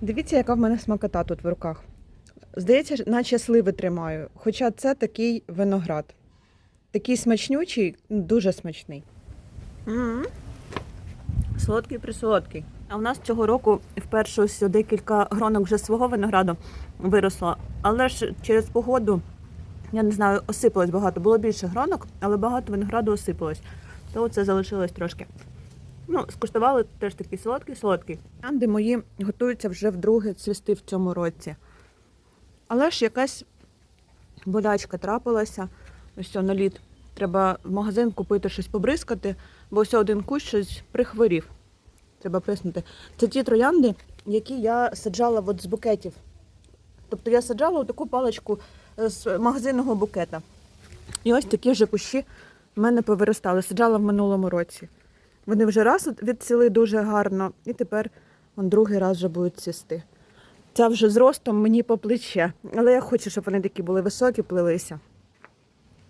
Дивіться, яка в мене смакота тут в руках. Здається, наче сливи тримаю. Хоча це такий виноград. Такий смачнючий, дуже смачний. м Солодкий присолодкий. А в нас цього року вперше ось декілька гронок вже свого винограду виросло. Але ж через погоду, я не знаю, осипалось багато. Було більше гронок, але багато винограду осипалось. То це залишилось трошки. Ну, скуштували теж такий солодкий, солодкий. Анди мої готуються вже вдруге цвісти в цьому році. Але ж якась болячка трапилася. Ось на лід. Треба в магазин купити щось побризкати, бо ось один кущ щось прихворів. Треба приснути. Це ті троянди, які я саджала от з букетів. Тобто я саджала таку паличку е, з магазинного букета. І ось такі вже кущі в мене повиростали. Саджала в минулому році. Вони вже раз відсіли дуже гарно, і тепер он другий раз вже будуть сісти. Ця вже з ростом мені по плече. Але я хочу, щоб вони такі були високі, плелися.